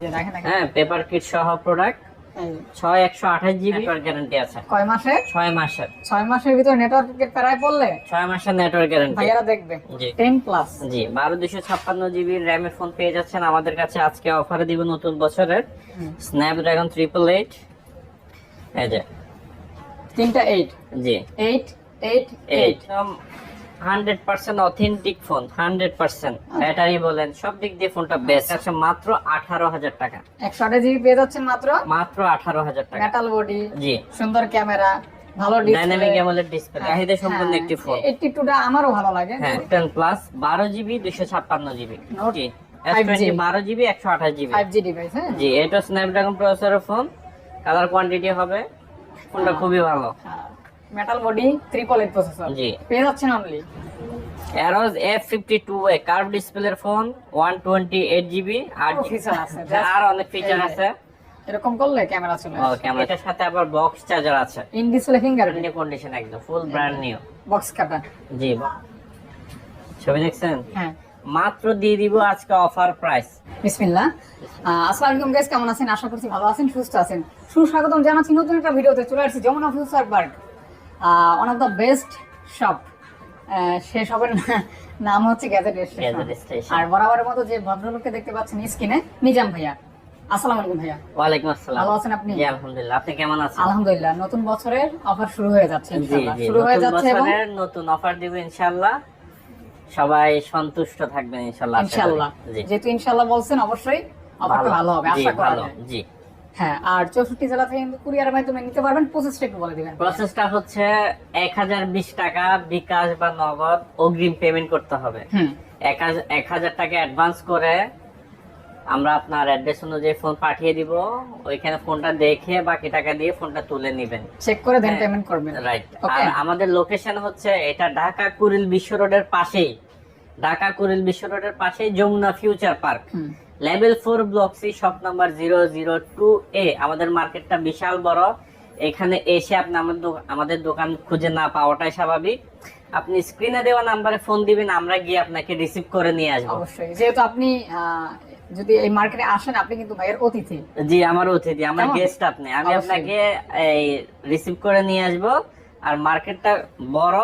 হ্যাঁ paper kit সহ product ছয় একশো আঠাশ জিবি গ্যারান্টি আছে। কয় মাসে ছয় মাসের। ছয় মাসের ভিতরে নেটওয়ার্কের প্যারায় পড়লে? ছয় মাসের নেটওয়ার্ক গ্যারান্টি ভাইয়ারা দেখবে। টেন প্লাস জি বারো দুশো ছাপ্পান্ন জিবি র্যামের ফোন পেয়ে যাচ্ছেন আমাদের কাছে। আজকে অফারে দিব নতুন বছরের। স্ন্যাপড্রাগন ট্রিপল এইট এই যে। তিনটা এইট জি। Eight eight eight hundred percent authentic phone hundred percent. Battery বলেন সব দিক দিয়ে ফোনটা বেস্ট আছে মাত্র আঠারো হাজার টাকা। একশো আঠাশ জিবি পেয়ে যাচ্ছেন মাত্র? মাত্র আঠারো হাজার টাকা। মেটাল বডি জি। সুন্দর ক্যামেরা ভালো ডাইনামিক অ্যামোলেড ডিসপ্লে চাহিদা সম্পন্ন একটি ফোন এইটটি টুটা আমারও ভালো লাগে। হ্যাঁ টেন প্লাস বারো জিবি দুশো ছাপ্পান্ন জিবি। Note জি 5G বারো জিবি একশো আঠাশ জিবি। ফাইভ জি ডিভাইস হ্যাঁ? জি এটা স্ন্যাপড্রাগন প্রসেসরের ফোন কালার কোয়ান্টিটি হবে। ফোনটা খুবই ভালো। Metal body triple eight processor জি। পেয়ে যাচ্ছেন only Arrows F fifty two A curve ডিসপ্লের phone one twenty eight GB আর আরও feature আছে, আর অনেক ফিচার আছে। এরকম করলে ক্যামেরা চলে এটার সাথে আবার বক্স চার্জার আছে। ইন ডিসপ্লে ফিঙ্গারপ্রিন্ট কন্ডিশন একদম ফুল ব্র্যান্ড নিউ বক্স কাটা জি ছবি দেখছেন? হ্যাঁ। মাত্র দিয়ে দিব আজকে অফার প্রাইস বিসমিল্লাহ। আসসালামু আলাইকুম গাইস কেমন আছেন? আশা করছি ভালো আছেন সুস্থ আছেন। সুস্বাগতম জানাচ্ছি নতুন একটা ভিডিওতে চলে আসছি Jamuna Future Park one of the best shop সে শপের নাম হচ্ছে গ্যাজেট স্টেশন আর বরাবরের মতো যে ভদ্রলোককে দেখতে পাচ্ছেন স্ক্রিনে নিজাম ভাইয়া। আসসালামু আলাইকুম ভাইয়া। ওয়ালাইকুম আসসালাম। ভালো আছেন আপনি? জি আলহামদুলিল্লাহ। আপনি কেমন আছেন? আলহামদুলিল্লাহ নতুন বছরের অফার শুরু হয়ে যাচ্ছে ইনশাআল্লাহ। শুরু হয়ে যাচ্ছে এবং নতুন অফার দিব ইনশাআল্লাহ। সবাই সন্তুষ্ট থাকবেন ইনশাআল্লাহ ইনশাআল্লাহ। যেহেতু ইনশাআল্লাহ বলছেন অবশ্যই অফারটা ভালো। হবে আশা করা জি। হ্যাঁ আর চৌষট্টি জেলা থেকে কিন্তু কুরিয়ারের মাধ্যমে নিতে পারবেন। প্রসেসটা একটু বলে দিবেন। প্রসেসটা হচ্ছে এক হাজার বিশ টাকা বিকাশ বা নগদ অগ্রিম পেমেন্ট করতে হবে। এক হাজার- টাকা অ্যাডভান্স করে আমরা আপনার অ্যাড্রেস অনুযায়ী ফোন পাঠিয়ে দিব। ওইখানে ফোনটা দেখে বাকি টাকা দিয়ে ফোনটা তুলে নেবেন। চেক করে দেন হ্যাঁ, পেমেন্ট করবেন। রাইট আর আমাদের লোকেশন হচ্ছে এটা ঢাকা কুরিল বিশ্ব রোডের পাশেই। ঢাকা কুরিল বিশ্ব রোডের পাশেই Jamuna Future Park. Level four block C shop number zero zero two A. আমাদের মার্কেটটা বিশাল বড়। এখানে এসে আপনি আমাদের আমাদের দোকান খুঁজে না পাওয়াটাই স্বাভাবিক। আপনি স্ক্রিনে দেওয়া নাম্বারে ফোন দিবেন আমরা গিয়ে আপনাকে রিসিভ করে নিয়ে আসব। অবশ্যই। যেহেতু আপনি যদি এই মার্কেটে আসেন আপনি কিন্তু ভাইয়ের অতিথি। জি আমার অতিথি আমার? গেস্ট আপনি। আমি আপনাকে এই রিসিভ করে নিয়ে আসব। আর মার্কেটটা বড়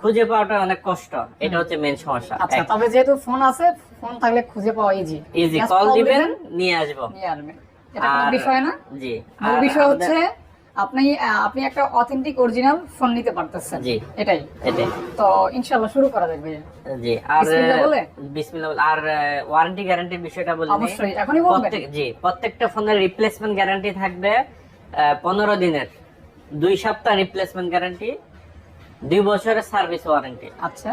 খুঁজে পাওয়াটা অনেক কষ্ট। এটা হচ্ছে মেন সমস্যা। আচ্ছা তবে যেহেতু ফোন আছে ফোন থাকলে খুঁজে পাওয়া ইজি ইজি কল দিবেন নিয়ে আসব। নিয়ে আসবেন এটা কোনো বিষয় না। জি মূল আর বিষয় হচ্ছে আপনি আপনি একটা অথেন্টিক অরিজিনাল ফোন নিতে পারতেছেন। জি। এটাই। এটাই। তো ইনশাআল্লাহ শুরু করা যাবে জি আর বিসমিল্লাহ বলে? আর ওয়ারেন্টি গ্যারান্টির বিষয়টা বলি অবশ্যই, এখনই বলবেন। প্রত্যেক জি প্রত্যেকটা ফোনের রিপ্লেসমেন্ট গ্যারান্টি থাকবে পনেরো দিনের। দুই সপ্তাহ রিপ্লেসমেন্ট গ্যারান্টি দুই বছরের সার্ভিস ওয়ারেন্টি। আচ্ছা।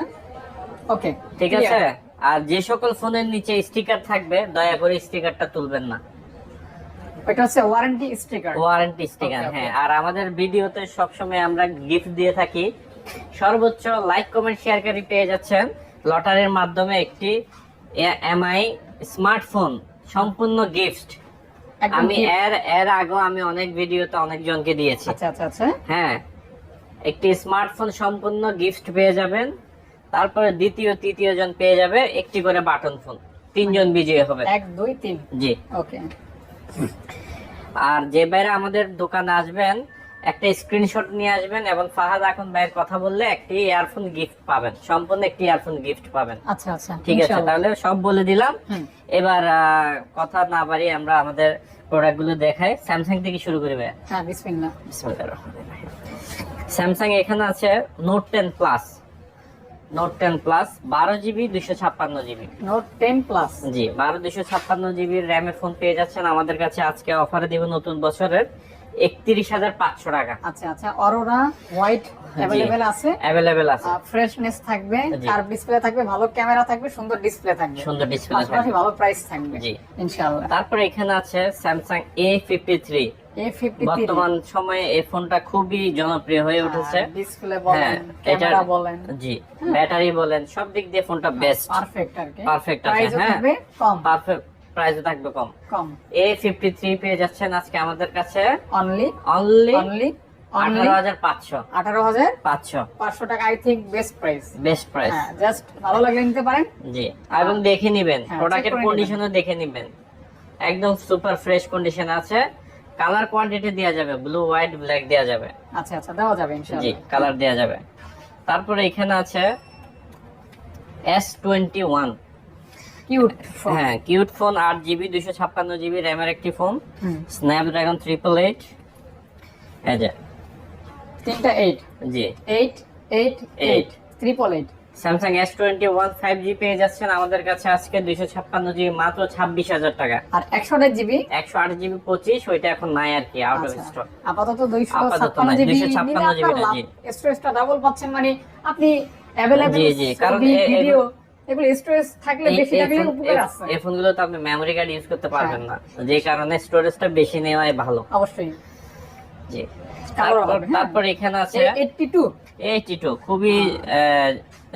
ওকে। ঠিক আছে? আর যে সকল ফোনের নিচে স্টিকার থাকবে দয়া করে স্টিকারটা তুলবেন না। এটা হচ্ছে ওয়ারেন্টি স্টিকার। Warranty sticker. হ্যাঁ। আর আমাদের ভিডিওতে সবসময় আমরা গিফট দিয়ে থাকি। সর্বোচ্চ লাইক কমেন্ট শেয়ারকারী পেয়ে যাচ্ছেন লটারির মাধ্যমে একটি এমআই স্মার্টফোন সম্পূর্ণ গিফট। আমি এর এর আগেও আমি অনেক ভিডিওতে অনেকজনকে দিয়েছি। আচ্ছা আচ্ছা আচ্ছা। হ্যাঁ। একটি স্মার্টফোন সম্পূর্ণ গিফট পেয়ে যাবেন। তারপরে দ্বিতীয় তৃতীয় জন পেয়ে যাবে একটি করে বাটন ফোন। তিনজন বিজয়ী হবে। এক দুই তিন। জি। ওকে। আর যে বাইরে আমাদের দোকানে আসবেন একটা স্ক্রিনশট নিয়ে আসবেন এবং ফাহাদ এখন ভাইয়ের কথা বললে একটি ইয়ারফোন গিফট পাবেন। সম্পূর্ণ একটি ইয়ারফোন গিফট পাবেন। আচ্ছা আচ্ছা। ঠিক আছে তাহলে সব বলে দিলাম। এবার কথা না বাড়ি আমরা আমাদের প্রোডাক্টগুলো দেখাই। স্যামসাং থেকে শুরু করি ভাই হ্যাঁ বিসমিল্লাহ। স্যামসাং এখানে আছে note ten plus note ten plus বারো জিবি দুশো ছাপ্পান্ন জিবি নোট টেন প্লাস জি বারো দুশো ছাপ্পান্ন জিবি র্যামের ফোন পেয়ে যাচ্ছেন। আমাদের কাছে আজকে অফারে দিব নতুন বছরের একত্রিশ হাজার পাঁচশো টাকা। আচ্ছা আচ্ছা অরোরা হোয়াইট অ্যাভেলেবেল আছে। অ্যাভেলেবেল আছে। ফ্রেশনেস থাকবে জি। ডিসপ্লে থাকবে ভালো ক্যামেরা থাকবে সুন্দর ডিসপ্লে থাকবে। সুন্দর ডিসপ্লে ভালো প্রাইস থাকবে জি। ইনশাআল্লাহ। তারপরে এখানে আছে স্যামসাং এ ফিফটি থ্রি বর্তমান সময়ে এই ফোনটা খুবই জনপ্রিয় হয়ে উঠেছে। ডিসপ্লে হ্যাঁ বলেন ক্যামেরা বলেন। জি ব্যাটারি বলেন সব দিক দিয়ে ফোনটা বেস্ট পারফেক্ট আর কি। আছে, হ্যাঁ। কম। পারফেক্ট থাকবে কম। কম। এ ফিফটি থ্রি পেয়ে যাচ্ছেন আজকে আমাদের কাছে। অনলি অনলি অনলি আঠারো হাজার পাঁচশো। আঠারো হাজার পাঁচশো। পাঁচশো। টাকা I think best price best price হ্যাঁ জাস্ট ভালো লাগলে নিতে পারেন। জি এবং দেখে নিবেন। হ্যাঁ, প্রোডাক্টের কন্ডিশনও দেখে নিবেন। একদম সুপার ফ্রেশ কন্ডিশন আছে। কালার কোয়ান্টিটি দেওয়া যাবে ব্লু হোয়াইট ব্ল্যাক দেওয়া যাবে। আচ্ছা আচ্ছা দেওয়া যাবে জি কালার দেওয়া যাবে। তারপরে এখানে আছে এস টোয়েন্টি ওয়ান কিউট হ্যাঁ কিউট ফোন আট জিবি দুশো ছাপ্পান্ন জিবি র্যামের একটি ফোন স্ন্যাপড্রাগন ট্রিপল এইট এই যে। তিনটা এইট জি। Eight eight eight triple eight Samsung S twenty one five G পেয়ে যাচ্ছেন আমাদের কাছে আজকে দুইশো ছাপ্পান্ন জিবি মাত্র ছাব্বিশ হাজার টাকা। আর একশো আঠাশ জিবি একশো আট জিবি পঁচিশ ওইটা এখন নাই আর কি আউট অফ। স্টক আপাতত দুইশো ছাপ্পান্ন জিবি 256 জিবি জি। স্টোরেজটা ডাবল পাচ্ছেন মানে আপনি অ্যাভেলেবল ভিডিও এগুলো স্টোরেজ থাকলে বেশি থাকলে উপকার আছে। এই ফোনগুলো তো আপনি মেমোরি কার্ড ইউজ করতে পারবেন না। যে কারণে স্টোরেজটা বেশি নেওয়াই ভালো। অবশ্যই। জি। তারপর হ্যাঁ। তারপর এখানে আছে এইটটি টু এইটি টু খুবই আহ,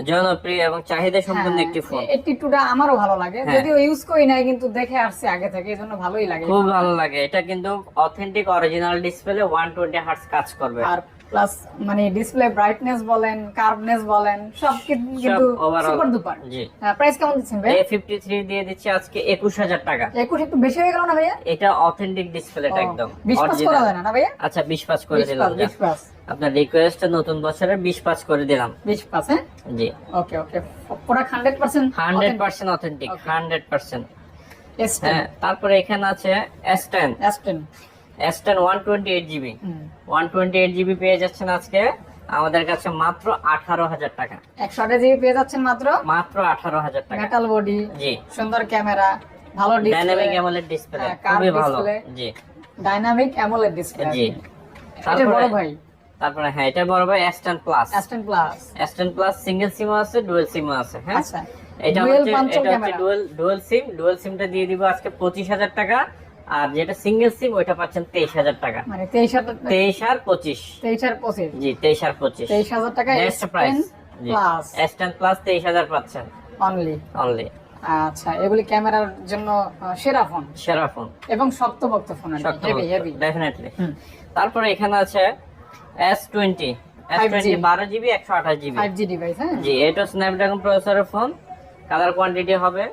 জনপ্রিয় এবং চাহিদা সম্পন্ন একটি ফোন এইটটি টুটা আমারও ভালো লাগে। হ্যাঁ। যদিও ইউজ করি নাই কিন্তু দেখে আসছে আগে থেকে এই জন্য ভালোই লাগে। খুব ভালো লাগে। এটা কিন্তু authentic original display one twenty hertz কাজ করবে। আর প্লাস মানে ডিসপ্লে ব্রাইটনেস বলেন কার্ভনেস বলেন সব কিন্তু সুপার দুপার প্রাইস কেমন দিচ্ছেন ভাই? এ ফিফটি থ্রি দিয়ে দিচ্ছি আজকে একুশ হাজার টাকা। একুশ একটু বেশি হয়ে গেল না ভাইয়া? এটা অথেন্টিক ডিসপ্লেটা একদম বিশ পাস করা যায় না ভাইয়া? আচ্ছা বিশ পাস করে দিলাম পাস যা। বিশ পাস আপনার রিকোয়েস্ট নতুন বছরে বিশ পাস করে দিলাম। বিশ পাস হ্যাঁ? জি। Okay okay. Percent hundred percent authentic Okay. Hundred percent. S ten হ্যাঁ তারপরে এখানে আছে S ten S ten one twenty eight GB one twenty eight GB পেয়ে যাচ্ছেন আজকে। আমাদের কাছে মাত্র আঠারো হাজার টাকা। একশো আঠাশ জিবি পেয়ে যাচ্ছেন মাত্র? মাত্র আঠারো হাজার টাকা। মেটাল বডি জি। সুন্দর ক্যামেরা ভালো ডাইনামিক অ্যামোলেড ডিসপ্লে খুবই ভালো। জি। ডাইনামিক অ্যামোলেড ডিসপ্লে জি। এটা বড় তারপরে ভাই। তারপরে হ্যাঁ এটা বড় ভাই S ten plus S ten plus S ten plus single সিমও আছে ডুয়েল সিমও আছে হ্যাঁ? আচ্ছা। এটা হচ্ছে এটা হচ্ছে। ডুয়েল ডুয়েল সিম ডুয়েল সিমটা দিয়ে দিব আজকে পঁচিশ হাজার টাকা। আর যেটা সিঙ্গেল সিম ওইটা পাচ্ছেন তেইশ হাজার টাকা। মানে তেইশ হাজার তেইশ আর পঁচিশ। তেইশ আর পঁচিশ। জি তেইশ আর পঁচিশ। তেইশ হাজার টাকা S price plus S ten plus তেইশ হাজার পাচ্ছেন। অনলি অনলি আচ্ছা এগুলি ক্যামেরার জন্য সেরা ফোন। সেরা ফোন। এবং শক্তভক্ত ফোন হেভি হেভি ডেফিনেটলি তারপরে এখানে আছে এস টোয়েন্টি এস টোয়েন্টি বারো জিবি একশো আঠাশ জিবি ফাইভ জি ডিভাইস হ্যাঁ। জি এটা স্ন্যাপড্রাগন প্রসেসরের ফোন কালার কোয়ান্টিটি হবে।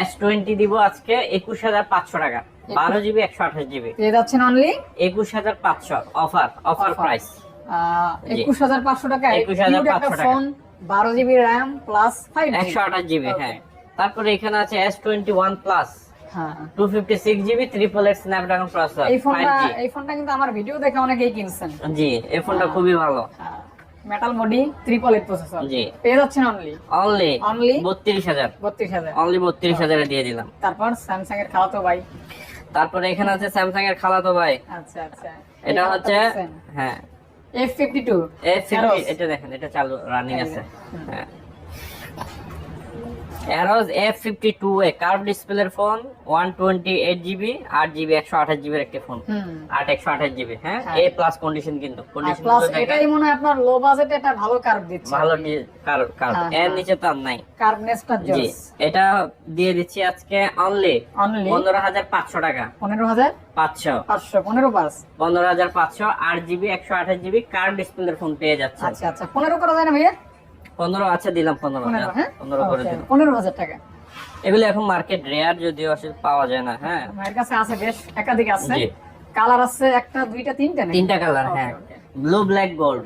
এস টোয়েন্টি দিব আজকে একুশ হাজার পাঁচশো টাকা। বারো জিবি একশো আঠাশ জিবি। পেয়ে যাচ্ছেন অনলি একুশ হাজার পাঁচশো অফার অফার প্রাইস। একুশ হাজার পাঁচশো টাকা। 21,500 একটা টাকা। ফোন বারো জিবি র্যাম প্লাস ফাইভ একশো আঠাশ জিবি হ্যাঁ। তারপরে এখানে আছে এস টোয়েন্টি ওয়ান প্লাস হ্যাঁ। Two fifty six GB triple eight Snapdragon processor এই ফোনটা এই ফোনটা কিন্তু আমার ভিডিও দেখে অনেকেই কিনছেন। জি এই ফোনটা খুবই ভালো। Metal body triple eight processor জি। পেয়ে যাচ্ছেন অনলি অনলি Only? বত্রিশ হাজার। বত্রিশ হাজার। অনলি বত্রিশ হাজারে দিয়ে দিলাম। তারপর স্যামসাং এর খাওয়াতো ভাই। তারপরে এখানে আছে স্যামসাং এর খালাতো ভাই। আচ্ছা আচ্ছা। এটা হচ্ছে হ্যাঁ। এটা দেখেন এটা চালু রানিং আছে। হ্যাঁ। Arrows F fifty two A curve ডিসপ্লের phone one twenty eight GB আট জিবি একশো আঠাশ জিবির একটি ফোন আট একশো আঠাশ জিবি হ্যাঁ। এ প্লাস কন্ডিশন কিন্তু। কন্ডিশন এটাই মনে হয় আপনার লো বাজেটে এটা ভালো কার্ভ দিচ্ছে। ভালো কার্ভ কার্ভ হ্যাঁ, এর হ্যাঁ। নিচে তো আর নাই। কার্ভনেসটা জি এটা দিয়ে দিচ্ছি আজকে অনলি অনলি পনেরো হাজার পাঁচশো টাকা। পনেরো হাজার? পাঁচশো। পাঁচশো পনেরো পাঁচ। পনেরো হাজার পাঁচশো আট জিবি একশো আঠাশ জিবি কার্ভ ডিসপ্লের ফোন পেয়ে যাচ্ছে। আচ্ছা আচ্ছা। পনেরো করা যায় না ভাইয়া? পনেরো আছে দিলাম পনেরো পনেরো হ্যাঁ পনেরো করে দিলাম। পনেরো হাজার টাকা। এগুলো এখন মার্কেট রেয়ার যদিও আসলে পাওয়া যায় না হ্যাঁ। আমার কাছে আছে বেশ একাধিক আছে। জি। কালার আছে একটা দুইটা তিনটা নাকি? তিনটা কালার হ্যাঁ। ব্লু ব্ল্যাক গোল্ড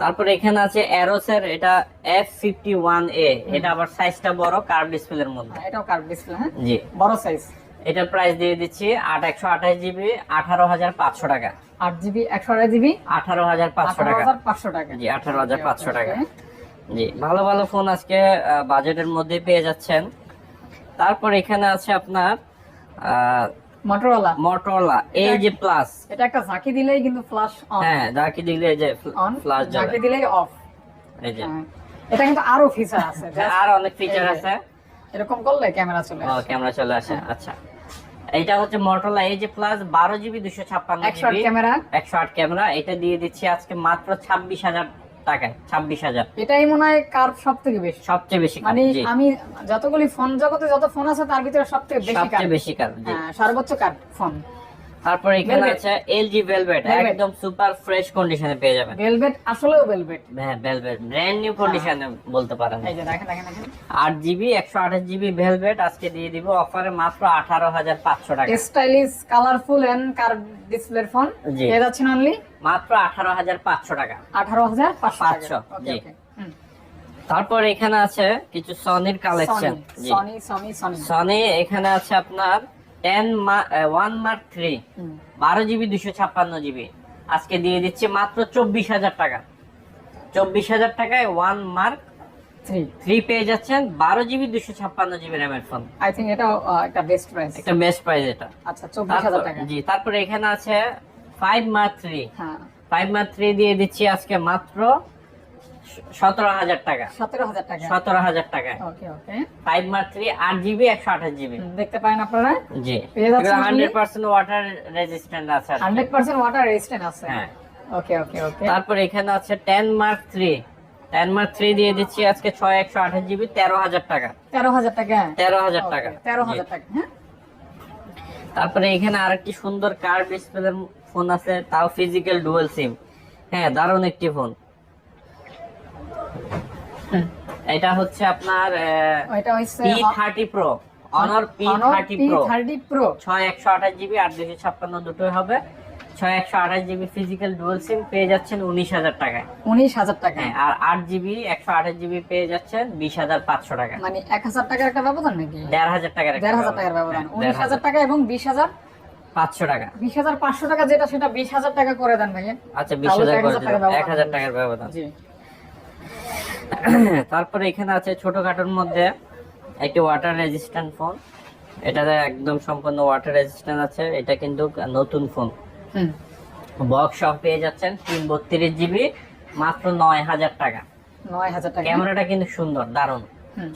তারপর এখানে আছে অ্যারোসের এটা এফ ফিফটি ওয়ান এ এটা আবার সাইজটা বড় কার্ভ ডিসপ্লের মধ্যে। এটাও কার্ভ ডিসপ্লে হ্যাঁ? জি। বড় সাইজ এটার প্রাইস দিয়ে দিচ্ছি আট একশো আঠাশ জিবি আঠারো হাজার পাঁচশো টাকা। আট জিবি একশো আড়াই জিবি? আঠারো হাজার পাঁচশো টাকা। পাঁচশো টাকা। জি আঠারো হাজার পাঁচশো টাকা। জি ভালো ভালো ফোন আজকে বাজেটের মধ্যে পেয়ে যাচ্ছেন। তারপর এখানে আছে আপনার মোটরোলা মোটরলা এই যে প্লাস এটা একটা ঝাঁকি দিলেই কিন্তু ফ্লাশ অন হ্যাঁ যাকে দিলে যে জ্বলে। ঝাঁকি দিলেই অফ এই যে। এটা কিন্তু আরও ফিচার আছে। হ্যাঁ, আর অনেক ফিচার আছে। এরকম করলে ক্যামেরা চলে আসে। ক্যামেরা চলে আসে আচ্ছা। এইটা হচ্ছে মোটরলা এই যে প্লাস বারো জিবি দুশো ছাপ্পান্ন একশো আট ক্যামেরা একশো আট ক্যামেরা এটা দিয়ে দিচ্ছি আজকে মাত্র ছাব্বিশ হাজার টাকায় ছাব্বিশ হাজার। এটাই মনে হয় কার সব থেকে বেশি? সবচেয়ে বেশি মানে আমি যতগুলি ফোন জগতে যত ফোন আছে তার ভিতরে সব থেকে বেশি সবচেয়ে বেশি কার হ্যাঁ, সর্বোচ্চ কার্ড ফোন তারপর এখানে আছে এলজি ভেলভেট একদম সুপার ফ্রেশ কন্ডিশনে পেয়ে যাবেন। ভেলভেট আসলেও ভেলভেট হ্যাঁ ভেলভেট ব্র্যান্ড নিউ কন্ডিশনে বলতে পারেন। এই যে দেখেন দেখেন আট জিবি একশো আঠাশ জিবি ভেলভেট আজকে দিয়ে দিব অফারে মাত্র আঠারো হাজার পাঁচশো টাকা। স্টাইলিশ কালারফুল এন্ড কার্ভ ডিসপ্লের ফোন জি। পেয়ে যাচ্ছেন অনলি মাত্র আঠারো হাজার পাঁচশো টাকা। আঠারো হাজার পাঁচশো জি। তারপর এখানে আছে কিছু সনির কালেকশন সনি সনি সনি এখানে আছে আপনার টেন ওয়ান মার্ক থ্রি বারো জিবি দুশো ছাপ্পান্ন জিবি আজকে দিয়ে দিচ্ছি মাত্র চব্বিশ হাজার টাকা। চব্বিশ হাজার টাকায় ওয়ান মার্ক থ্রি থ্রি পেয়ে যাচ্ছেন। বারো জিবি দুশো ছাপ্পান্ন জিবি র্যামের ফোন আই থিঙ্ক এটাও আহ, একটা বেস্ট প্রাইস একটা বেস্ট প্রাইস এটা। আচ্ছা চব্বিশ হাজার টাকা। জি তারপরে এখানে আছে five mark three five mark three দিয়ে দিচ্ছি আজকে মাত্র সতেরো হাজার টাকা। সতেরো হাজার টাকা। সতেরো হাজার টাকায় okay okay. Five mark three আট জিবি একশো আঠাশ জিবি দেখতে পারেন আপনারা? জি। হান্ড্রেড? পার্সেন্ট ওয়াটার রেজিস্ট্যান্ট আছে। হান্ড্রেড পার্সেন্ট ওয়াটার রেজিস্ট্যান্ট আছে। হ্যাঁ। Okay okay okay. তারপর এখানে আছে ten mark three ten mark three দিয়ে দিচ্ছি আজকে ছয় একশো আঠাশ জিবি তেরো হাজার টাকা। তেরো হাজার টাকা। তেরো হাজার টাকা। তেরো। হাজার টাকা হ্যাঁ। তারপরে এখানে আরেকটি সুন্দর কার ডিসপ্লে ফোন আছে তাও ফিজিক্যাল ডুয়াল সিম হ্যাঁ দারুণ একটি ফোন। এটা হচ্ছে আপনার ওইটা হচ্ছে P thirty pro Honor P thirty pro thirty pro ছয় আঠাশ জিবি আট দুশো ছাপ্পান্ন দুটোই হবে। জিবি ফিজিক্যাল ডুয়াল সিম পেয়ে যাচ্ছেন উনিশ হাজার টাকায়। উনিশ হাজার টাকা হ্যাঁ আর জিবি জিবি পেয়ে যাচ্ছেন বিশ হাজার পাঁচশো টাকা মানে এক হাজার টাকার একটা ব্যবধান নাকি? দেড় হাজার টাকার একটা দেড় হাজার টাকার ব্যবধান। হ্যাঁ, উনিশ দেড় হাজার টাকা এবং বিশ হাজার পাঁচশো টাকা। বিশ হাজার পাঁচশো টাকা যেটা সেটা বিশ হাজার টাকা করে দেন ভাইয়া। আচ্ছা বিশ তাহলে হাজার তো 1000 টাকার দিলাম। এক হাজার ব্যবধান। টাকার ব্যবধান। জি। তারপরে এখানে আছে ছোটখাটোর মধ্যে একটি ওয়াটার রেজিস্ট্যান্ট ফোন এটাতে একদম সম্পূর্ণ ওয়াটার রেজিস্ট্যান্ট আছে। এটা কিন্তু নতুন ফোন হুম। বক্স সহ পেয়ে যাচ্ছেন তিন বত্রিশ জিবি মাত্র নয় হাজার টাকা। নয় হাজার টাকা। ক্যামেরাটা কিন্তু সুন্দর দারুণ।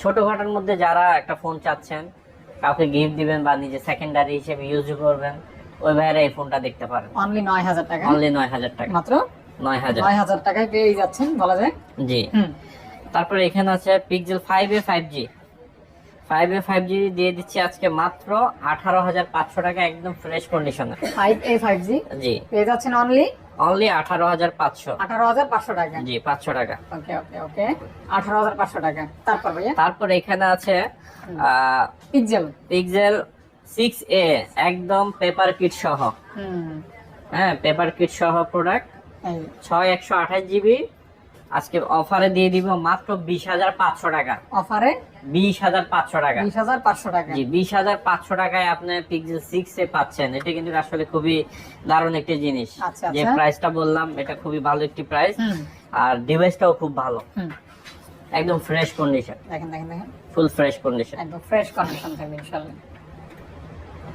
ছোটখাটোর মধ্যে যারা একটা ফোন চাচ্ছেন কাউকে গিফট দিবেন বা নিজে সেকেন্ডারি হিসেবে ইউজ করবেন ওই ভাইয়েরা এই ফোনটা দেখতে পারেন। অনলি নয় হাজার টাকা। অনলি নয় হাজার টাকা। মাত্র? নয় হাজার। নয় হাজার টাকায় পেয়ে যাচ্ছেন বলা যায়? জি। হুম। তারপরে এখানে আছে pixel five A five G five A five G দিয়ে দিচ্ছি আজকে মাত্র আঠারো হাজার পাঁচশো টাকা একদম ফ্রেশ কন্ডিশনে ফাইভ এ ফাইভ জি জি। পেয়ে যাচ্ছেন অনলি অনলি আঠারো হাজার পাঁচশো। আঠারো হাজার পাঁচশো টাকা। জি পাঁচশো টাকা। ওকে ওকে ওকে আঠারো হাজার পাঁচশো টাকা। তারপর ভাইয়া? তারপর এখানে আছে পিকজেল পিক্সেল সিক্স এ একদম পেপার কিট সহ। হ্যাঁ পেপার কিট সহ প্রোডাক্ট ছয় একশো আঠাশ জিবি আজকে অফারে দিয়ে দিব মাত্র বিশ হাজার পাঁচশো টাকা। অফারে? বিশ হাজার পাঁচশো টাকা। বিশ হাজার পাঁচশো টাকা। জি বিশ হাজার পাঁচশো টাকায় আপনি পিক্সেল সিক্স এ পাচ্ছেন। এটা কিন্তু আসলে খুবই দারুণ একটি জিনিস। আচ্ছা, যে আচ্ছা। প্রাইসটা বললাম এটা খুবই ভালো একটি প্রাইস আর ডিভাইসটাও খুব ভালো। একদম ফ্রেশ কন্ডিশন দেখেন দেখেন দেখেন। ফুল ফ্রেশ কন্ডিশন একদম ফ্রেশ কন্ডিশন থাকবে ইনশাআল্লাহ।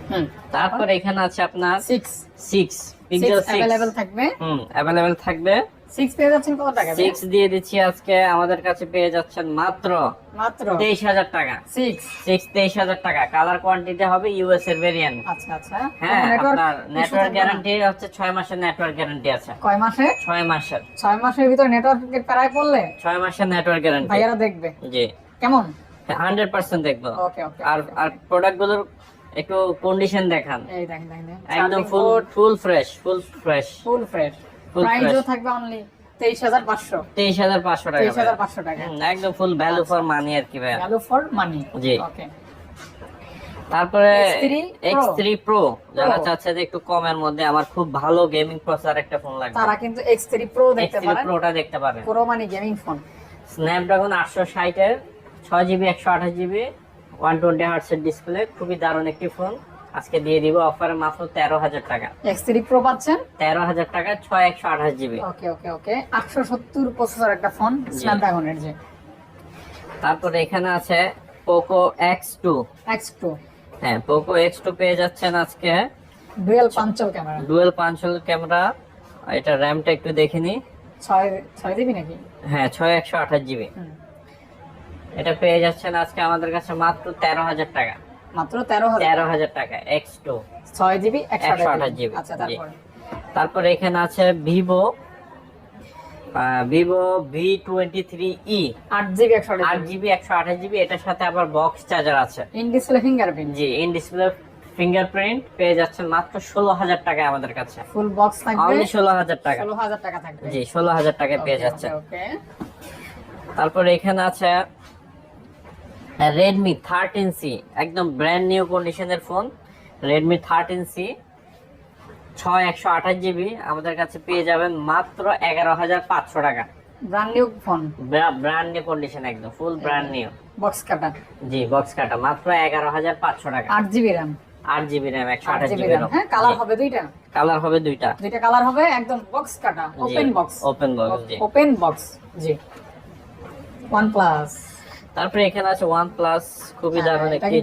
হুম। তারপরে এখানে আছে আপনার six six pixel six six available থাকবে? হুম অ্যাভেলেবেল থাকবে। সিক্স পেয়ে যাচ্ছেন কত টাকা? সিক্স দিয়ে দিচ্ছি আজকে আমাদের কাছে পেয়ে যাচ্ছেন মাত্র মাত্র? তেইশ হাজার টাকা। সিক্স সিক্স তেইশ হাজার টাকা। কালার কোয়ান্টিটি হবে ইউএস এর ভেরিয়েন্ট আচ্ছা আচ্ছা। হ্যাঁ আপনার নেটওয়ার্ক গ্যারান্টি হচ্ছে ছয় মাসের নেটওয়ার্ক গ্যারান্টি আছে। কয় মাসে ছয় মাসের। ছয় মাসের ভিতর নেটওয়ার্কের প্রায় পড়লে ছয় মাসের নেটওয়ার্ক গ্যারান্টি ভাইয়ারা দেখবে। জি। কেমন? হান্ড্রেড পার্সেন্ট দেখব। ওকে ওকে আর আর একটু কন্ডিশন দেখান। এই দেখেন দেখেন। একদম full full fresh full fresh full fresh প্রাইসও। থাকবে অনলি তেইশ হাজার পাঁচশো। তেইশ হাজার পাঁচশো টাকা তেইশ হাজার ভাইয়া। পাঁচশো টাকা। একদম ফুল ভ্যালু ফর মানি আর কি ভাইয়া। Value for money G. Okay তারপরে X3 Pro। X three pro যারা চাচ্ছে যে একটু কমের মধ্যে আমার খুব ভালো গেমিং প্রসেসর একটা ফোন লাগবে। তারা কিন্তু এক্স থ্রি প্রো এক্স দেখতে পারেন। প্রোটা দেখতে পারেন প্রো মানে গেমিং ফোন স্ন্যাপড্রাগন জিবি একশো আঠাশ জিবি ওয়ান টোয়েন্টি হার্টসের ডিসপ্লে খুবই দারুণ একটি ফোন আজকে দিয়ে দিব অফারে মাত্র তেরো হাজার টাকা। এক্স থ্রি প্রো পাচ্ছেন? তেরো হাজার টাকা ছয় একশো আঠাশ জিবি ওকে ওকে ওকে আটশো সত্তর প্রসেসর একটা ফোন স্ন্যাপড্রাগনের যে। তারপরে এখানে আছে Poco X two X two হ্যাঁ পোকো এক্স টু পেয়ে যাচ্ছেন আজকে। ডুয়েল পাঞ্চল ক্যামেরা ডুয়েল পাঁচশোল ক্যামেরা এটা র্যামটা একটু দেখে নি। ছয় ছয় দিবি নাকি? হ্যাঁ ছয় একশো আঠাশ জিবি এটা পেয়ে যাচ্ছেন আজকে আমাদের কাছে মাত্র তেরো হাজার টাকা। মাত্র তেরো তেরো হাজার টাকা এক্স টু ছয় জিবি একশো আঠাশ জিবি। আচ্ছা তারপরে? তারপরে এখানে আছে Vivo Vivo V twenty three E আট জিবি একশো আট জিবি। একশো আঠাশ জিবি এটার সাথে আবার বক্স চার্জার আছে। ইন ডিসপ্লে ফিঙ্গারপ্রিন্ট জি ইন ডিসপ্লে ফিঙ্গারপ্রিন্ট পেয়ে যাচ্ছেন মাত্র ষোলো হাজার টাকায় আমাদের কাছে। ফুল বক্স থাকবে? ষোলো হাজার টাকা। ষোলো হাজার টাকা থাকবে। জি ষোলো হাজার টাকায় পেয়ে যাচ্ছেন। ওকে তারপরে এখানে আছে রেডমি থার্টিন সি একদম ব্র্যান্ড নিউ কন্ডিশনের ফোন রেডমি থার্টিন সি ছয় একশো আঠাশ জিবি আমাদের কাছে পেয়ে যাবেন মাত্র এগারো হাজার পাঁচশো টাকা। Brand new phone brand new condition একদম ফুল ব্র্যান্ড নিউ বক্স কাটা জি বক্স কাটা মাত্র এগারো হাজার পাঁচশো টাকা। আট জিবি র্যাম আট জিবি র্যাম একশো আঠাশ জিবি র্যাম হ্যাঁ কালার হবে দুইটা। কালার হবে দুইটা। দুইটা কালার হবে একদম বক্স কাটা open box open box open box জি। ওয়ান প্লাস তারপরে এখানে আছে ওয়ান প্লাস খুবই হ্যাঁ, দারুণ একটি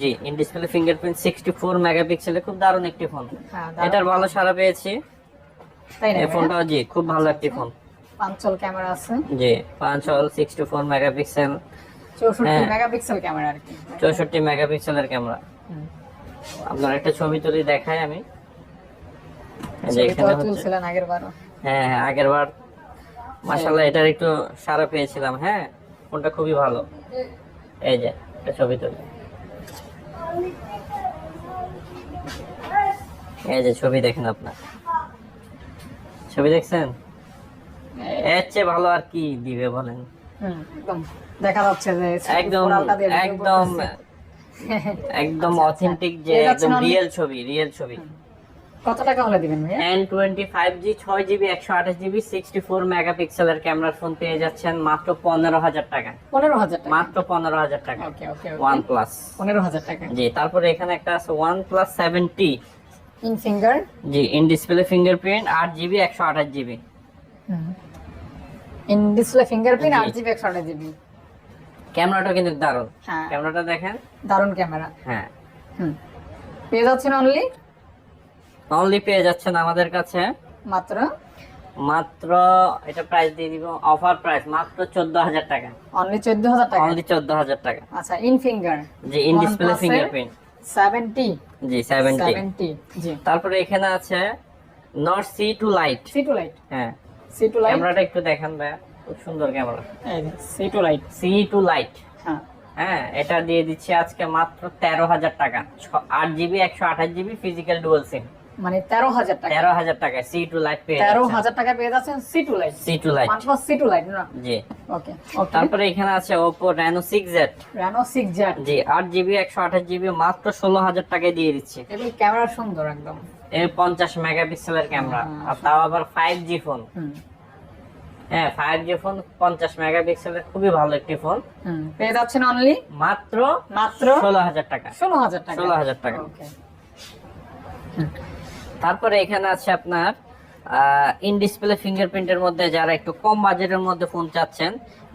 জি in display fingerprint sixty four মেগাপিক্সেলের খুব দারুণ একটি ফোন হ্যাঁ এটার ভালো সারা পেয়েছি। তাই না এই ফোনটাও জি খুব ভালো একটি ফোন পাঁচল ক্যামেরা আছে। জি পাঁচ হল সিক্সটি ফোর মেগাপিক্সেল চৌষট্টি হ্যাঁ। মেগাপিক্সেল ক্যামেরা আর কি। চৌষট্টি মেগাপিক্সেলের ক্যামেরা। আপনার একটা ছবি তুলি দেখাই আমি। এই যে এখানে হচ্ছে আগের হ্যাঁ হ্যাঁ আগের বার মাসাল্লাহ এটার একটু সারা পেয়েছিলাম হ্যাঁ? ফোনটা খুবই ভালো। এই যে একটা ছবি তুলি। এই যে ছবি দেখেন আপনার। ছবি দেখছেন? এর চেয়ে ভালো আর কি দিবে বলেন? একদম। দেখা যাচ্ছে যে একদম একদম একদম অথেন্টিক যে একদম রিয়েল ছবি রিয়েল ছবি। কত টাকা হলে দিবেন ভাইয়া? এন টোয়েন্টি ফাইভ জি ছয় জিবি একশো আঠাশ জিবি সিক্সটি ফোর মেগাপিক্সেলের ক্যামেরার ফোন পেয়ে যাচ্ছেন মাত্র পনেরো হাজার টাকা। পনেরো হাজার মাত্র পনেরো হাজার টাকা। ওকে ওকে ওয়ান প্লাস পনেরো হাজার টাকা। জি তারপরে এখানে একটা আছে one plus seventy in finger জি ইন ডিসপ্লে ফিঙ্গারপ্রিন্ট আট জিবি একশো আঠাশ জিবি ইন ডিসপ্লে ফিঙ্গারপ্রিন্ট আট জিবি একশো আঠাশ জিবি ক্যামেরাটা কিন্তু দারুণ। হ্যাঁ। ক্যামেরাটা দেখেন। দারুণ ক্যামেরা। হ্যাঁ। হুম। পেয়ে যাচ্ছেন অনলি অনলি পেয়ে যাচ্ছেন আমাদের কাছে। মাত্র? মাত্র এটা প্রাইস দিয়ে দিব অফার প্রাইস মাত্র চোদ্দ হাজার টাকা। অনলি চোদ্দ হাজার টাকা? অনলি চোদ্দ হাজার টাকা। আচ্ছা ইন ফিঙ্গার জি ইন ডিসপ্লে ফিঙ্গারপ্রিন্ট সেভেন্টি জি সেভেন্টি সেভেন্টি জি। তারপরে এখানে আছে not C two lite C two lite হ্যাঁ। সি টু লাইট ক্যামেরাটা একটু দেখেন ভাইয়া খুব সুন্দর camera. C two lite C two lite হ্যাঁ। হ্যাঁ এটা দিয়ে দিচ্ছি আজকে মাত্র তেরো হাজার টাকা। আট জিবি একশো আঠাশ জিবি ফিজিক্যাল ডুয়াল সিম মানে তেরো হাজার টাকা। তেরো হাজার টাকা সি টু লাইট পেয়ে তেরো হাজার টাকা পেয়ে যাচ্ছেন C two lite C two lite one C two lite না? জি। ওকে তারপরে এখানে আছে Oppo Reno six Z Reno six Z জি আট জিবি একশো আঠাশ জিবি মাত্র ষোলো হাজার টাকায় দিয়ে দিচ্ছি। এবং ক্যামেরা সুন্দর একদম। এর পঞ্চাশ মেগাপিক্সেলের ক্যামেরা আর তাও আবার ফাইভ জি ফোন হ্যাঁ ফাইভ জি ফোন পঞ্চাশ মেগাপিক্সেলের খুবই ভালো একটি ফোন পেয়ে যাচ্ছেন অনলি মাত্র মাত্র ষোলো হাজার টাকা। ষোলো হাজার টাকা। ষোলো হাজার টাকা ওকে তারপরে এখানে আছে আপনার ইন ডিসপ্লে ফিঙ্গারপ্রিন্টের মধ্যে যারা একটু কম বাজেটের মধ্যে ফোন চাচ্ছেন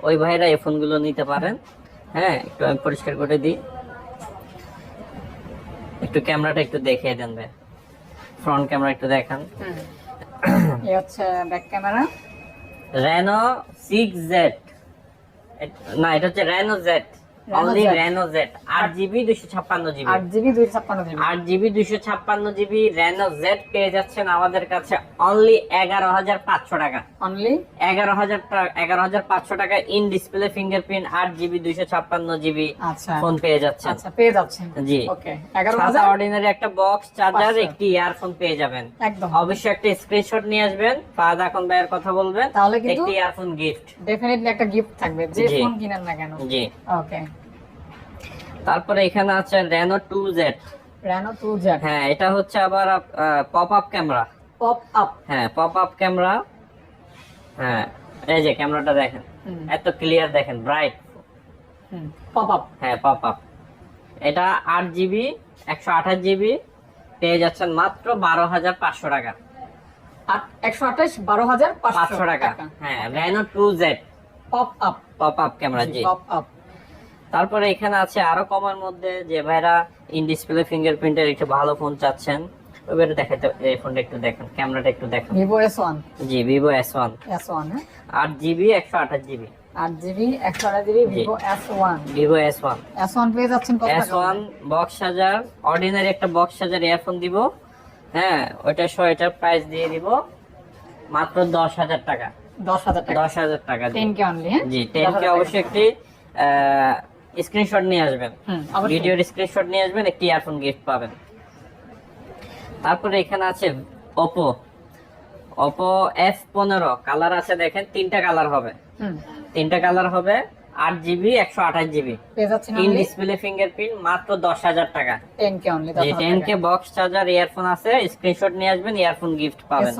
ওই ভাইরা এই ফোনগুলো নিতে পারেন। হ্যাঁ একটু আমি পরিষ্কার করে দিই। একটু ক্যামেরাটা একটু দেখিয়ে দেন ভাই। ফ্রন্ট ক্যামেরা একটু দেখান। এই হচ্ছে back camera Reno six Z না এটা হচ্ছে Reno Z only Reno Z আট জিবি দুশো ছাপ্পান্ন জিবি। আট জিবি দুইশো ছাপ্পান্ন জিবি। আট জিবি দুইশো ছাপ্পান্ন জিবি রেনো জেড পেয়ে যাচ্ছেন আমাদের কাছে অনলি এগারো হাজার পাঁচশো টাকা। অনলি এগারো হাজার এগারো হাজার পাঁচশো টাকা ইন ডিসপ্লে ফিঙ্গারপ্রিন্ট আট জিবি দুইশো ছাপ্পান্ন জিবি ফোন পেয়ে যাচ্ছেন। আচ্ছা পেয়ে যাচ্ছেন। জি। ওকে এগারো হাজার অর্ডিনারি একটা বক্স চার্জার একটি ইয়ারফোন পেয়ে যাবেন। একদম। অবশ্যই একটা স্ক্রিনশট নিয়ে আসবেন ফাহাদ এখন ভাইয়ের কথা বলবেন তাহলে কিন্তু- একটি ইয়ারফোন গিফট ডেফিনেটলি একটা গিফট থাকবে যে ফোন কিনেন না কেন। জি। ওকে তারপরে এখানে আছে Reno two Z Reno two Z হ্যাঁ এটা হচ্ছে আবার pop up camera pop up হ্যাঁ পপ আপ ক্যামেরা হ্যাঁ এই যে ক্যামেরাটা দেখেন। এত ক্লিয়ার দেখেন ব্রাইট পপ আপ হ্যাঁ পপ আপ এটা আট জিবি একশো আঠাশ জিবি পেয়ে যাচ্ছেন মাত্র বারো হাজার পাঁচশো টাকা। একশো আঠাশ বারো হাজার পাঁচশো টাকা। হ্যাঁ Reno two Z pop up pop up camera জি। পপ আপ তারপরে এখানে আছে আরও কমের মধ্যে যে ভাইরা ইন ডিসপ্লে ফিঙ্গারপ্রিন্টের একটু ভালো ফোন চাচ্ছেন দেখাতে এই ফোনটা একটু দেখেন ক্যামেরাটা একটু দেখেন। ভিভো জি ভিভো হ্যাঁ। জিবি একশো আঠাশ জিবি আট জিবি একশো আঠাশ জিবি ভিভো পেয়ে যাচ্ছেন কত বক্স হাজার অর্ডিনারি একটা বক্স হাজার ইয়ারফোন দিব হ্যাঁ ওইটা সহ এটার প্রাইস দিয়ে দিব মাত্র দশ হাজার টাকা। কে অনলি জি কে অবশ্যই একটি স্ক্রিনশট নিয়ে আসবেন। ভিডিওর স্ক্রিনশট নিয়ে আসবেন একটি ইয়ারফোন গিফট পাবেন। তারপরে এখানে আছে ওপো ওপো এফ পনেরো। কালার আছে দেখেন তিনটা কালার হবে। তিনটা কালার হবে আট জিবি একশো আঠাশ জিবি। ইন ডিসপ্লে ফিঙ্গারপ্রিন্ট মাত্র দশ হাজার টাকা। Ten K only ten K box charger earphone আছে স্ক্রিনশট নিয়ে আসবেন ইয়ারফোন গিফট পাবেন।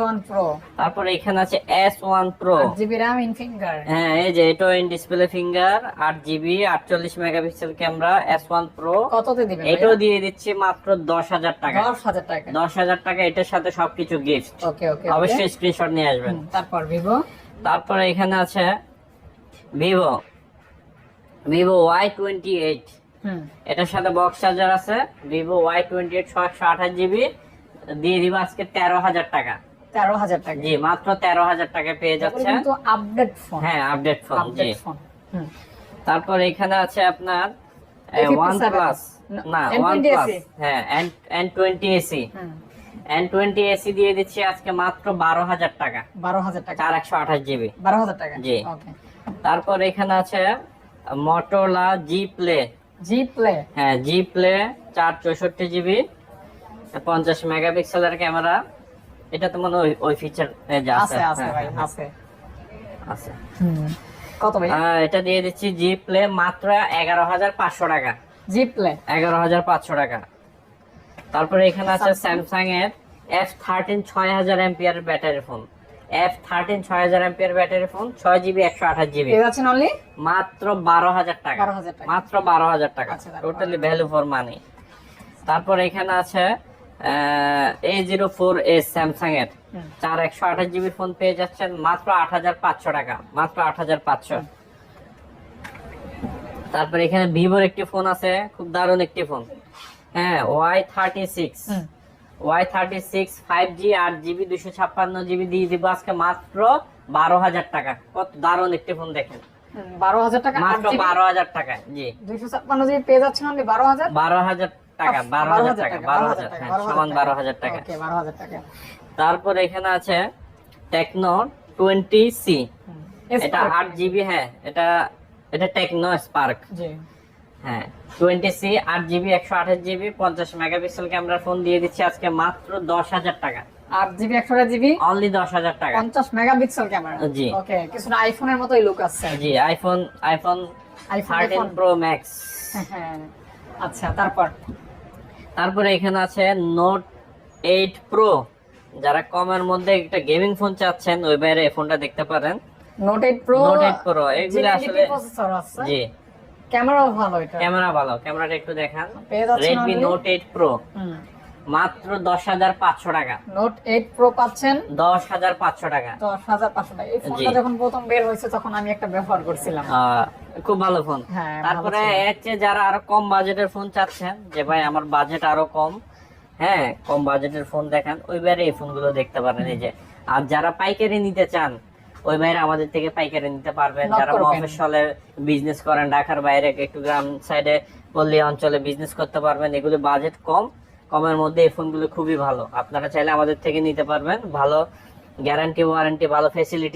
তারপরে এখানে আছে S one pro GB RAM in finger হ্যাঁ এই যে এটা ইন ডিসপ্লে ফিঙ্গার আট জিবি আটচল্লিশ megapixel camera S one pro কততে দিবেন এটাও দিয়ে দিচ্ছি মাত্র দশ হাজার টাকা। দশ হাজার টাকা। দশ হাজার টাকা এটার সাথে সবকিছু গিফট ওকে ওকে অবশ্যই স্ক্রিনশট নিয়ে আসবেন। তারপর ভিভো তারপরে এখানে আছে Vivo Vivo Y twenty eight এটার সাথে বক্স চার্জার আছে। ভিভো ওয়াই টোয়েন্টি এইট ছয়শো আঠাশ জিবি দিয়ে দিব আজকে তেরো হাজার টাকা। তেরো হাজার টাকা। জি মাত্র তেরো হাজার টাকা পেয়ে যাচ্ছে আপডেট ফোন হ্যাঁ আপডেট ফোন জি। তারপর এখানে আছে আপনার ওয়ান প্লাস না ওয়ান প্লাস হ্যাঁ N twenty SE N twenty SE দিয়ে দিচ্ছি আজকে মাত্র বারো হাজার টাকা। বারো হাজার টাকা। চার একশো আঠাশ জিবি বারো হাজার টাকা। জি। তারপর এখানে আছে মটোলা জি প্লে জি প্লে হ্যাঁ জি প্লে চার চৌষট্টি জিবি পঞ্চাশ মেগাপিক্সেলের ক্যামেরা। এটা তো মনে হয় ওই- ফিচার আছে। আছে আছে হ্যাঁ, হ্যাঁ, আছে। আছে। কত ভাই? এটা দিয়ে দিচ্ছি জি প্লে মাত্র এগারো হাজার পাঁচশো টাকা। জি প্লে এগারো হাজার পাঁচশো টাকা। তারপরে এখানে আছে স্যামসাং এর এফ থার্টিন ছয় হাজার ampere battery phone. F thirteen ছয় হাজার এমপিয়ার ব্যাটারি ফোন ছয় জিবি একশো আঠাশ জিবি পেয়ে অনলি মাত্র বারো হাজার টাকা। 12,000 টাকা। মাত্র বারো হাজার টাকা। টোটালি ভ্যালু ফর মানি তারপর এখানে আছে A zero four S Samsung এর। চার একশো আঠাশ জিবি ফোন পেয়ে যাচ্ছেন মাত্র আট হাজার পাঁচশো টাকা। মাত্র আট হাজার পাঁচশো। তারপর এখানে ভিভোর একটি ফোন আছে খুব দারুণ একটি ফোন হ্যাঁ Y thirty six. Y thirty six five G আট জিবি দুশো ছাপ্পান্ন জিবি দিয়ে দিব আজকে মাত্র বারো হাজার টাকা কত দারুণ একটি ফোন দেখেন বারো হাজার টাকা মাত্র বারো হাজার টাকা জি দুইশো ছাপ্পান্ন জিবি পেয়ে যাচ্ছেন অনলি বারো হাজার বারো হাজার টাকা বারো হাজার টাকা বারো হাজার হ্যাঁ সমান বারো হাজার টাকা বারো হাজার টাকা তারপর এখানে আছে টেকনো টোয়েন্টি সি এটা আট জিবি হ্যাঁ এটা এটা টেকনো স্পার্ক জি হ্যাঁ টোয়েন্টি সি আট জিবি একশো আঠাশ জিবি পঞ্চাশ মেগাপিক্সেল ক্যামেরার ফোন দিয়ে দিচ্ছি আজকে মাত্র দশ হাজার টাকা। আট জিবি একশো জিবি অনলি দশ হাজার টাকা। পঞ্চাশ মেগাপিক্সেল ক্যামেরা? জি। ওকে কিছুটা আইফোনের মতোই লুক আছে। জি iPhone iPhone iPhone thirteen pro max হ্যাঁ আচ্ছা তারপর? তারপরে এখানে আছে নোট এইট প্রো যারা কমের মধ্যে একটা গেমিং ফোন চাচ্ছেন ওই বাইরে এই ফোনটা দেখতে পারেন। Note eight pro Note eight pro এগুলো আসলে জি। ক্যামেরাও ভালো এটা। ক্যামেরা ভালো ক্যামেরাটা একটু দেখান? নোট এইট প্রো হুম। মাত্র দশ হাজার পাঁচশো টাকা। নোট এইট প্রো পাচ্ছেন? দশ হাজার পাঁচশো টাকা। দশ হাজার পাঁচশো টাকা। এই ফোনটা যখন প্রথম বের হয়েছে তখন আমি একটা ব্যবহার করছিলাম। খুব ভালো ফোন। হ্যাঁ, তারপরে এর চেয়ে যারা আরও কম বাজেটের ফোন চাচ্ছেন যে ভাই আমার বাজেট আরও কম হ্যাঁ কম বাজেটের ফোন দেখান ওই বাইরে এই ফোনগুলো দেখতে পারেন। এই যে আর যারা পাইকারি নিতে চান ওই বাইরে আমাদের থেকে পাইকারি নিতে পারবেন। যারা। মফস্বলে বিজনেস করেন ঢাকার বাইরে একটু গ্রাম সাইডে পল্লী অঞ্চলে বিজনেস করতে পারবেন। এগুলো বাজেট কম কমের মধ্যে এই ফোনগুলো খুবই ভালো। আপনারা চাইলে আমাদের থেকে নিতে পারবেন। ভালো গ্যারান্টি ওয়ারেন্টি ভালো ফেসিলিটি